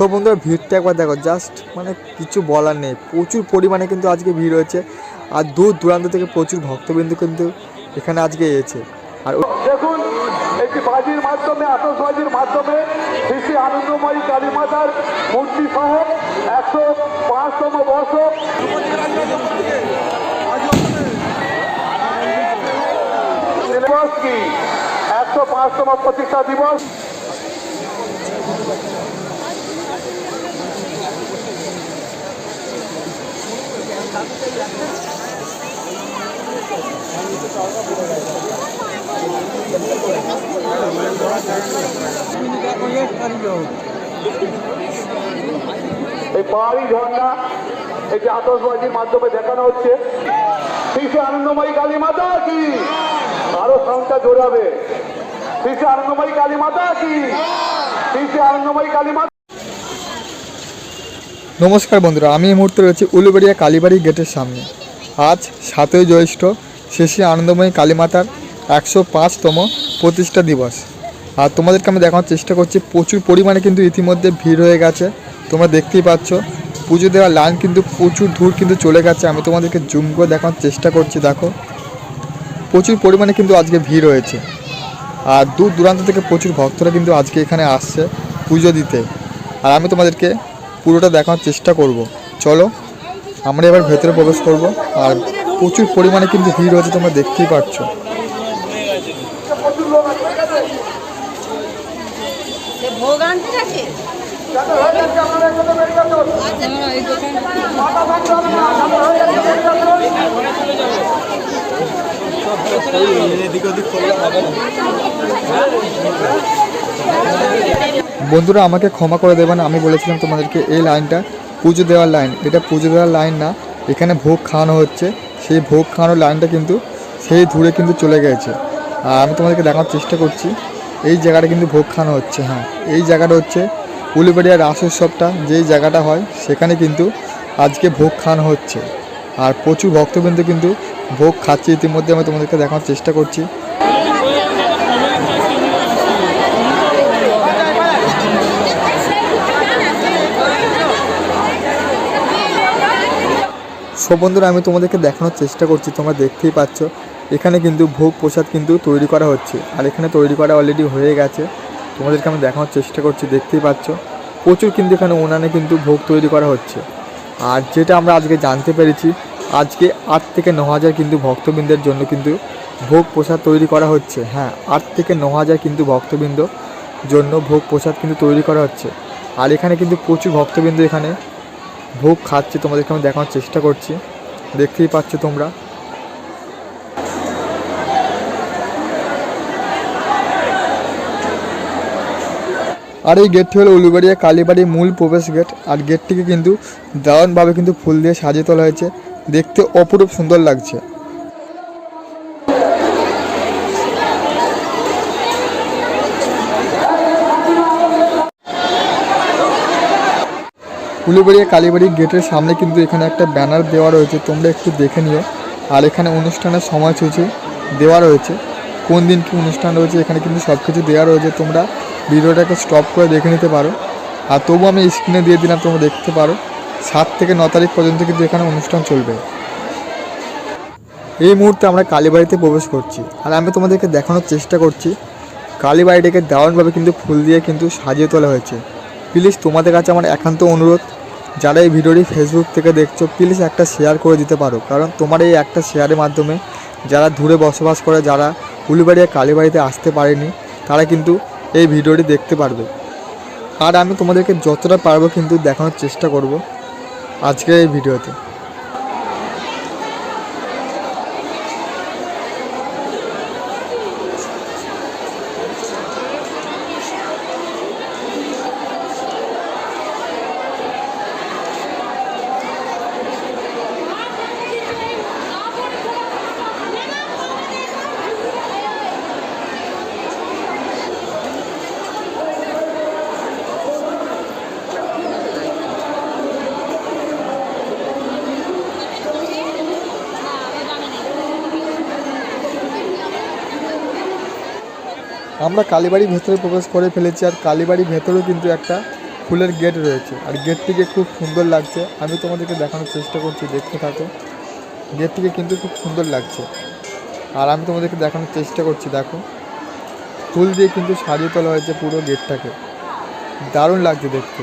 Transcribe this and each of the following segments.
সব বন্ধুরা ভিড়টা একবার দেখো জাস্ট মানে কিছু বলার নেই। প্রচুর পরিমাণে কিন্তু আজকে ভিড় হয়েছে। আর দূর দূরান্ত থেকে প্রচুর ভক্তবিন্দু কিন্তু এখানে আজকে এসেছে। আর দেখুন, একটি বাজির মাধ্যমে আতসবাজির মাধ্যমে শ্রী আনন্দময়ী কালীমাতার মূর্তি সহ একশো পাঁচতম বর্ষ। একশো পাঁচতম প্রতিষ্ঠা দিবস। এই পাহাড়ি ঝর্ণা, এই যে আতসবাজির মাধ্যমে দেখানো হচ্ছে শ্রী আনন্দময়ী কালী মাতা কি? আরও সংখ্যা জোরাবে। শ্রী আনন্দময়ী কালী মাতা কি? শ্রী আনন্দময়ী কালী মাতা নমস্কার বন্ধুরা, আমি এই মুহূর্তে রয়েছি উলুবেড়িয়া কালীবাড়ি গেটের সামনে। আজ সাতই জ্যৈষ্ঠ, শেষে আনন্দময়ী কালীমাতার একশো পাঁচতম প্রতিষ্ঠা দিবস। আর তোমাদেরকে আমি দেখানোর চেষ্টা করছি, প্রচুর পরিমাণে কিন্তু ইতিমধ্যে ভিড় হয়ে গেছে। তোমরা দেখতেই পাচ্ছ, পুজো দেওয়ার লাইন কিন্তু প্রচুর দূর কিন্তু চলে গেছে। আমি তোমাদেরকে জুম করে দেখানোর চেষ্টা করছি, দেখো। প্রচুর পরিমাণে কিন্তু আজকে ভিড় হয়েছে। আর দূর দূরান্ত থেকে প্রচুর ভক্তরা কিন্তু আজকে এখানে আসছে পুজো দিতে। আর আমি তোমাদেরকে পুরোটা দেখানোর চেষ্টা করব। চলো আমরা এবার ভেতরে প্রবেশ করব আর প্রচুর পরিমাণে কিন্তু ভিড় হচ্ছে তোমরা দেখতেই পাচ্ছ। আনতে গেছে বন্ধুরা, আমাকে ক্ষমা করে দেবেন। আমি বলেছিলাম তোমাদেরকে এই লাইনটা, পুজো দেওয়ার লাইন। এটা পুজো দেওয়ার লাইন না, এখানে ভোগ খাওয়ানো হচ্ছে। সেই ভোগ খাওয়ানোর লাইনটা কিন্তু সেই দূরে কিন্তু চলে গেছে। আর আমি তোমাদেরকে দেখানোর চেষ্টা করছি, এই জায়গাটা কিন্তু ভোগ খাওয়ানো হচ্ছে হ্যাঁ। এই জায়গাটা হচ্ছে উলুবেড়িয়ার রাস উৎসবটা, যেই জায়গাটা হয়, সেখানে কিন্তু আজকে ভোগ খাওয়ানো হচ্ছে। আর প্রচুর ভক্তবৃন্দ কিন্তু ভোগ খাচ্ছে। ইতিমধ্যে আমি তোমাদেরকে দেখানোর চেষ্টা করছি। সব বন্ধুরা, আমি তোমাদেরকে দেখানোর চেষ্টা করছি, তোমরা দেখতেই পাচ্ছ। এখানে কিন্তু ভোগ প্রসাদ কিন্তু তৈরি করা হচ্ছে। আর এখানে তৈরি করা অলরেডি হয়ে গেছে। তোমাদেরকে আমি দেখানোর চেষ্টা করছি, দেখতেই পাচ্ছ। প্রচুর কিন্তু এখানে উনানে কিন্তু ভোগ তৈরি করা হচ্ছে। আর যেটা আমরা আজকে জানতে পেরেছি, আজকে আট থেকে ন হাজার কিন্তু ভক্তবৃন্দের জন্য কিন্তু ভোগ প্রসাদ তৈরি করা হচ্ছে। হ্যাঁ আট থেকে ন হাজার কিন্তু ভক্তবৃন্দ জন্য ভোগ প্রসাদ কিন্তু তৈরি করা হচ্ছে। আর এখানে কিন্তু প্রচুর ভক্তবৃন্দ এখানে ভোগ খাচ্ছি, তোমাদেরকে আমি দেখানোর চেষ্টা করছি। দেখতেই পাচ্ছ তোমরা। আর এই গেটটি হলো উলুবাড়িয়া কালীবাড়ির মূল প্রবেশ গেট। আর গেটটিকে কিন্তু দারুণভাবে কিন্তু ফুল দিয়ে সাজিয়ে তোলা হয়েছে। দেখতে অপরূপ সুন্দর লাগছে। উলুবেড়িয়া কালীবাড়ির গেটের সামনে কিন্তু এখানে একটা ব্যানার দেওয়া রয়েছে, তোমরা একটু দেখে নিও। আর এখানে অনুষ্ঠানের সময়সূচি দেওয়া রয়েছে। কোন দিন কী অনুষ্ঠান রয়েছে, এখানে কিন্তু সব কিছু দেওয়া রয়েছে, তোমরা ভিডিওটাকে স্টপ করে দেখে নিতে পারো। আর তবু আমি স্ক্রিনে দিয়ে দিলাম, তোমরা দেখতে পারো। সাত থেকে ন তারিখ পর্যন্ত কিন্তু এখানে অনুষ্ঠান চলবে। এই মুহূর্তে আমরা কালীবাড়িতে প্রবেশ করছি। আর আমি তোমাদেরকে দেখানোর চেষ্টা করছি, কালীবাড়িটাকে দারুণভাবে কিন্তু ফুল দিয়ে কিন্তু সাজিয়ে তোলা হয়েছে। প্লিজ তোমাদের কাছে আমার একান্ত অনুরোধ যারা এই ভিডিওটি ফেসবুক থেকে দেখছ প্লিজ একটা শেয়ার করে দিতে পারো। কারণ তোমার এই একটা শেয়ারের মাধ্যমে যারা দূরে বসবাস করে, যারা উলুবাড়িয়া কালীবাড়িতে আসতে পারেনি, তারা কিন্তু এই ভিডিওটি দেখতে পারবে। আর আমি তোমাদেরকে যতটা পারব কিন্তু দেখানোর চেষ্টা করব আজকের এই ভিডিওতে। আমরা কালীবাড়ির ভেতরে প্রবেশ করে ফেলেছি আর কালীবাড়ির ভেতরেও কিন্তু একটা ফুলের গেট রয়েছে। আর গেটটিকে খুব সুন্দর লাগছে। আমি তোমাদেরকে দেখানোর চেষ্টা করছি, দেখতে থাকো। গেটটিকে কিন্তু খুব সুন্দর লাগছে। আর আমি তোমাদেরকে দেখানোর চেষ্টা করছি, দেখো। ফুল দিয়ে কিন্তু সাজিয়ে তোলা হয়েছে পুরো গেটটাকে দারুণ লাগছে দেখতে।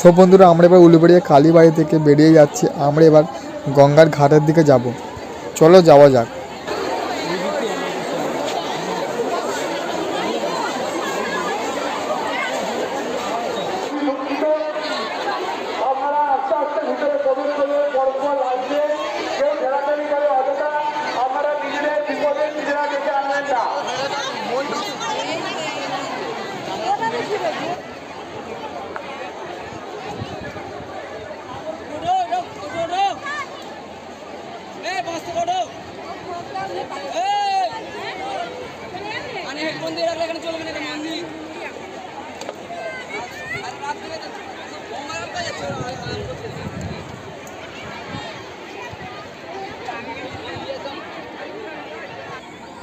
সব বন্ধুরা, আমরা এবার উলুবেড়িয়া কালীবাড়ি থেকে বেরিয়ে যাচ্ছি। আমরা এবার গঙ্গার ঘাটের দিকে যাব। চলো যাওয়া যাক দুঃখিত আপনারা আস্তে আস্তে ভিতরে প্রবেশ করলে পরস্পর লাগছে কেউ ঠেলাঠেলি করে অযথা আপনারা নিজেদের বিপদে নিজেরা ডেকে আনবেন না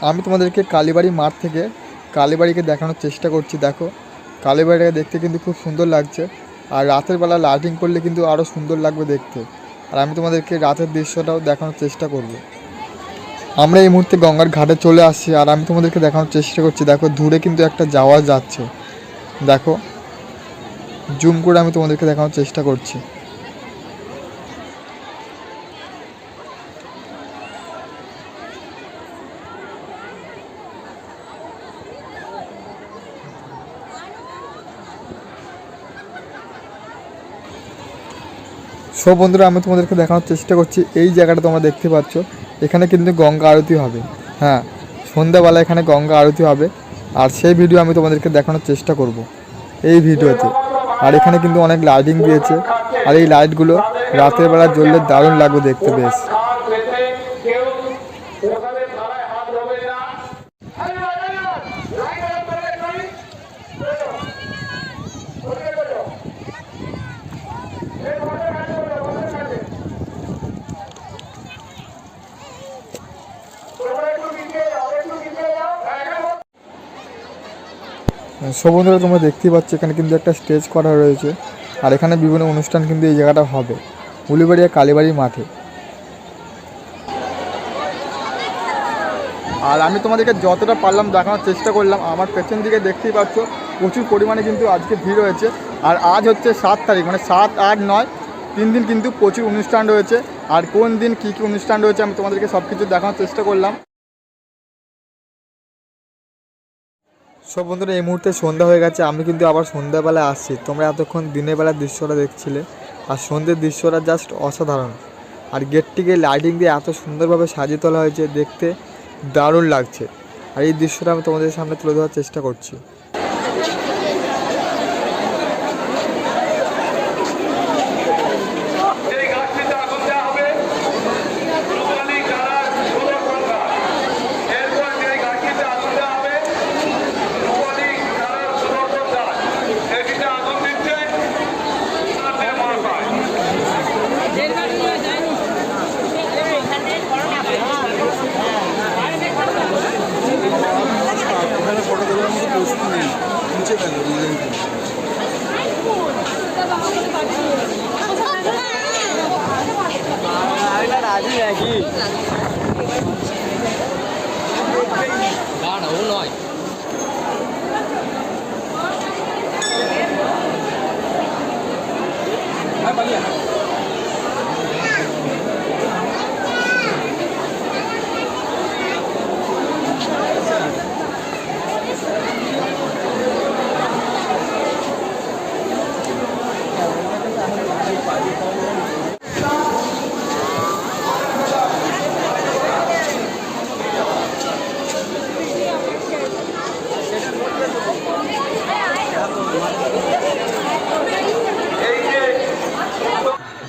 আমি তোমাদেরকে কালীবাড়ি মাঠ থেকে কালীবাড়িকে দেখানোর চেষ্টা করছি, দেখো। কালীবাড়িটাকে দেখতে কিন্তু খুব সুন্দর লাগছে। আর রাতের বেলা লাইটিং করলে কিন্তু আরও সুন্দর লাগবে দেখতে। আর আমি তোমাদেরকে রাতের দৃশ্যটাও দেখানোর চেষ্টা করব। আমরা এই মুহূর্তে গঙ্গার ঘাটে চলে আসছি, আর আমি তোমাদেরকে দেখানোর চেষ্টা করছি। দেখো, দূরে কিন্তু একটা যাওয়া যাচ্ছে। দেখো, জুম করে আমি তোমাদেরকে দেখানোর চেষ্টা করছি। সব বন্ধুরা, আমি তোমাদেরকে দেখানোর চেষ্টা করছি। এই জায়গাটা তোমরা দেখতে পাচ্ছ। এখানে কিন্তু গঙ্গা আরতি হবে। হ্যাঁ সন্ধ্যাবেলা এখানে গঙ্গা আরতি হবে। আর সেই ভিডিও আমি তোমাদেরকে দেখানোর চেষ্টা করব এই ভিডিওতে। আর এখানে কিন্তু অনেক লাইটিং দিয়েছে। আর এই লাইটগুলো রাতের বেলা জ্বললে দারুণ লাগবে দেখতে, বেশ আর পেতে কেউ ওখানে থালায় হাত ধরবেন না আরে বাবা, লাইন আপ করে করি। চলো। ওদিকে চলো। এই ঘরের কাছে চলো, ঘরের কাছে। তোমরা একটু পিছিয়ে যাও, একটু পিছিয়ে যাও। হ্যাঁ, এখানে সব বন্ধুরা তোমরা দেখতেই পাচ্ছ, এখানে কিন্তু একটা স্টেজ করা রয়েছে। আর এখানে বিভিন্ন অনুষ্ঠান কিন্তু এই জায়গাটা হবে। উলিবাড়িয়া কালীবাড়ি মাঠে। আর আমি তোমাদেরকে যতটা পারলাম দেখানোর চেষ্টা করলাম, আমার পেছন দিকে দেখতেই পাচ্ছ, প্রচুর পরিমাণে কিন্তু আজকে ভিড় হয়েছে। আর আজ হচ্ছে সাত তারিখ মানে সাত, আট, নয়, তিন দিন কিন্তু প্রচুর অনুষ্ঠান রয়েছে। আর কোন দিন কী কী অনুষ্ঠান রয়েছে আমি তোমাদেরকে সব কিছু দেখানোর চেষ্টা করলাম। সব বন্ধুরা, এই মুহূর্তে সন্ধ্যা হয়ে গেছে, আমি কিন্তু আবার সন্ধ্যাবেলায় আসছি। তোমরা এতক্ষণ দিনের বেলার দৃশ্যটা দেখছিলে, আর সন্ধ্যের দৃশ্যটা জাস্ট অসাধারণ। আর গেটটিকে লাইটিং দিয়ে এত সুন্দরভাবে সাজিয়ে তোলা হয়েছে, দেখতে দারুণ লাগছে। আর এই দৃশ্যটা আমি তোমাদের সামনে তুলে ধরার চেষ্টা করছি। গেল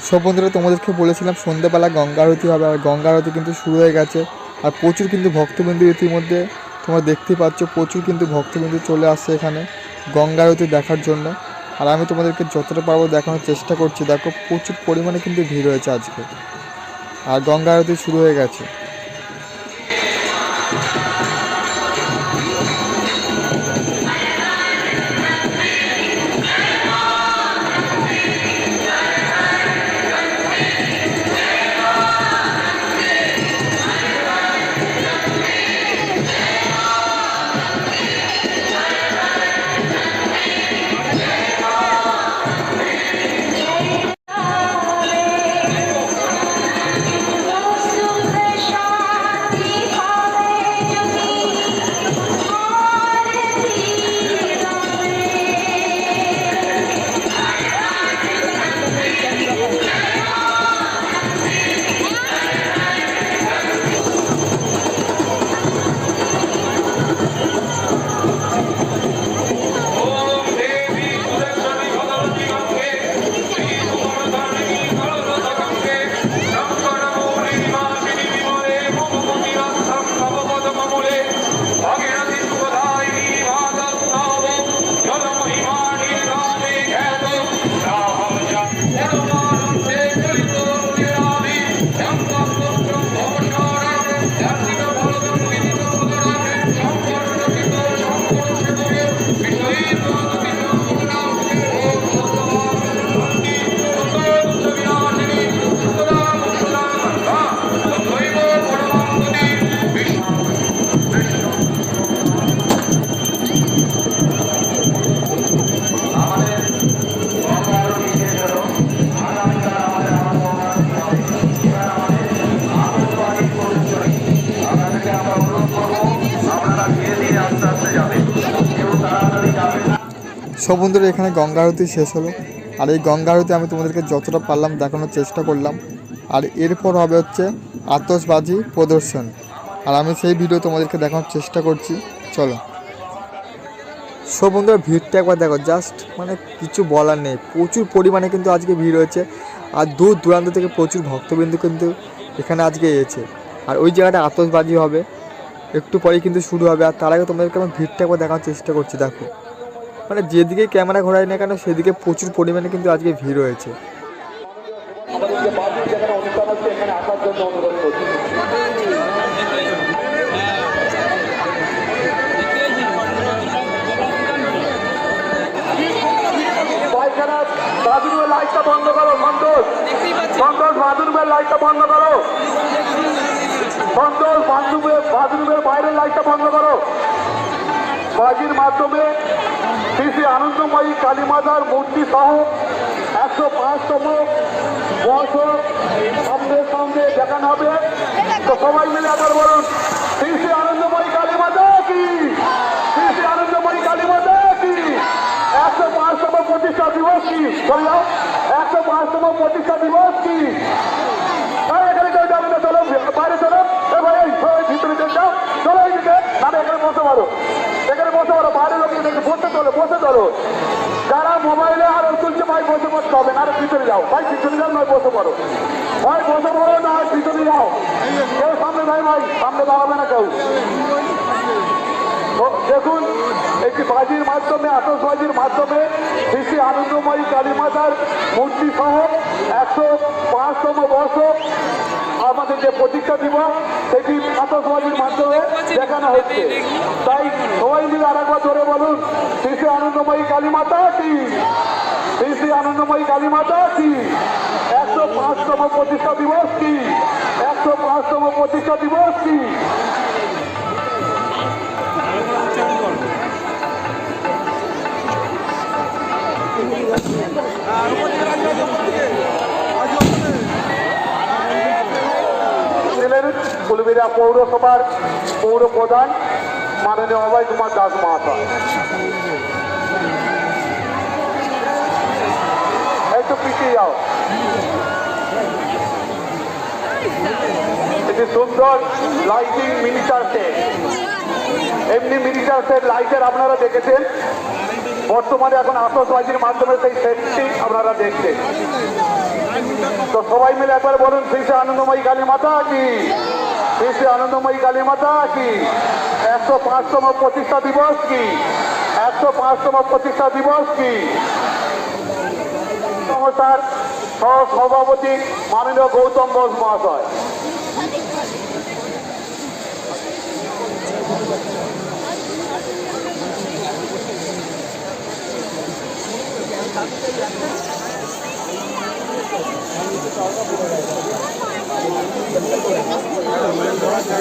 সব বন্ধুরা, তোমাদেরকে বলেছিলাম সন্ধ্যেবেলা গঙ্গা আরতি হবে, আর গঙ্গা আরতি কিন্তু শুরু হয়ে গেছে। আর প্রচুর কিন্তু ভক্তবিন্দু ইতিমধ্যে তোমরা দেখতে পাচ্ছ, প্রচুর কিন্তু ভক্তবিন্দু চলে আসছে এখানে গঙ্গা আরতি দেখার জন্য। আর আমি তোমাদেরকে যতটা পারব দেখানোর চেষ্টা করছি। দেখো, প্রচুর পরিমাণে কিন্তু ভিড় হয়েছে আজকে। আর গঙ্গা আরতি শুরু হয়ে গেছে। বন্ধুরা এখানে গঙ্গা আরতি শেষ হলো। আর এই গঙ্গা আরতি আমি তোমাদেরকে যতটা পারলাম দেখানোর চেষ্টা করলাম। আর এরপর হবে হচ্ছে আতশবাজি প্রদর্শন। আর আমি সেই ভিডিও তোমাদেরকে দেখানোর চেষ্টা করছি। চলো। সব বন্ধুরা ভিড়টা একবার দেখো। জাস্ট মানে কিছু বলার নেই। প্রচুর পরিমাণে কিন্তু আজকে ভিড় হয়েছে। আর দূর দূরান্ত থেকে প্রচুর ভক্তবিন্দু কিন্তু এখানে আজকে এসেছে। আর ওই জায়গাটা আতশবাজি হবে। একটু পরেই কিন্তু শুরু হবে। আর তার আগে তোমাদেরকে আমি ভিড়টা একবার দেখানোর চেষ্টা করছি। দেখো। মানে যেদিকে ক্যামেরা ঘোরায় না কেন, সেদিকে প্রচুর পরিমাণে কিন্তু আজকে ভিড় হয়েছে লাইটটা বন্ধ করো বাথরুমের লাইটটা বন্ধ করো বাথরুমের বাইরের লাইটটা বন্ধ করো বাজির মাধ্যমে শ্রী শ্রী আনন্দময়ী কালীমাতার মূর্তি সহ একশো পাঁচতম বছর সামনে সামনে দেখানো হবে। তো সবাই মিলে আবার বলুন শ্রী শ্রী আনন্দময়ী কালীমাতা কি? শ্রী শ্রী আনন্দময়ী কালীমাতা কি? একশো পাঁচতম প্রতিষ্ঠা দিবস কি? বললাম একশো পাঁচতম প্রতিষ্ঠা দিবস কি? বাইরে চলো। এ ভাই এই, সবাই ভিতরে যাও চলো না না, এখানে বসতে পারো। এখানে বসতে পারো বাইরে লোক এখানে বসতে চলো বসে চলো। যারা মোবাইলে আর তুলছে ভাই বসে পড়তে হবে না ভিতরে যাও। ভাই ভিতরে যাও, নয়, বসে পড়ো। ভাই, বসে পড়ো না ভিতরে যাও। কেউ সামনে ভাই ভাই, সামনে দাঁড়াবে না কেউ। দেখুন, একটি বাজির মাধ্যমে আতসবাজির মাধ্যমে শ্রী আনন্দময়ী কালীমাতার মূর্তি সহ একশো পাঁচতম বর্ষ আমাদের যে প্রতীক্ষা দিবস সেটি আতঙ্কবাদীর মাধ্যমে দেখানো হচ্ছে। তাই সবাই মিলে আরেকবার ধরে বলুন, শ্রী শ্রী আনন্দময়ী কালী মাতা কি? শ্রী শ্রী আনন্দময়ী কালী মাতা কি? একশো পাঁচতম প্রতিষ্ঠা দিবস কি? একশো পাঁচতম প্রতিষ্ঠা দিবস কি? কুলবিরা পৌরসভার পৌর প্রধান মাননীয় অভয় কুমার দাস মহাশয়। একটু পিছিয়ে যাও। এটি সুন্দর লাইটিং মিনিচার সেট এমনি মিনিচার সেট লাইটের আপনারা দেখেছেন। বর্তমানে এখন আতসবাজির মাধ্যমে সেই সেটটি আপনারা দেখছেন। তো সবাই মিলে একবার বলুন শ্রী আনন্দময়ী কালী মাতা কি? শ্রী আনন্দময়ী কালী মাতা কি? একশো পাঁচতম প্রতিষ্ঠা দিবস কি? একশো পাঁচতম প্রতিষ্ঠা দিবস কি? সংস্থার সহ সভাপতি মাননীয় গৌতম বোস মহাশয়। Thank you.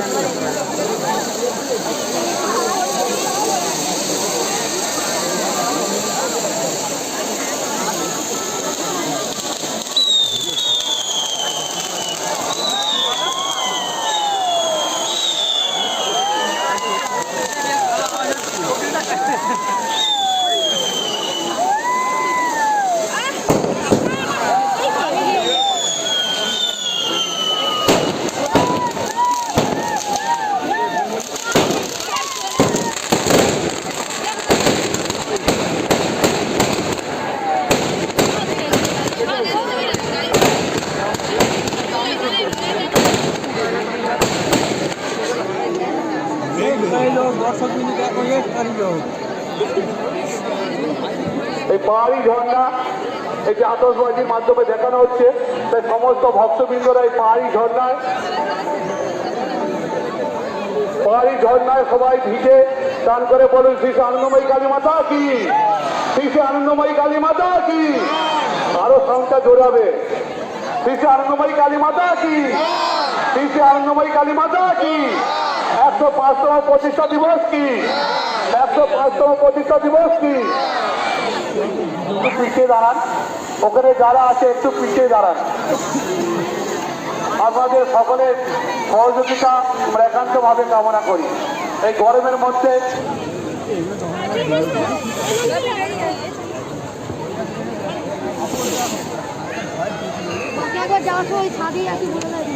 এই যে আতসবাজির মাধ্যমে দেখানো হচ্ছে, তাই সমস্ত ভক্তবৃন্দরা এই পাহাড়ি ঝর্ণায় পাহাড়ি ঝর্ণায় সবাই ভিজে স্নান করে বলুন, শ্রী আনন্দময়ী কালী মাতা কি? শ্রী আনন্দময়ী কালী মাতা কি? আরও সাউন্ডটা জোরাবে। শ্রী আনন্দময়ী কালী মাতা কি? শ্রী আনন্দময়ী কালী মাতা কি? একশো পাঁচতম প্রতিষ্ঠা দিবস কি? একশো পাঁচতম প্রতিষ্ঠা দিবস কি? দাঁড়ান। ওখানে যারা আছে একটু পিছিয়ে দাঁড়ান। আপনাদের সকলের সহযোগিতা আমরা একান্তভাবে কামনা করি। এই গরমের মধ্যে যাওয়ার সময় ছাদে আসি বলে দেয়।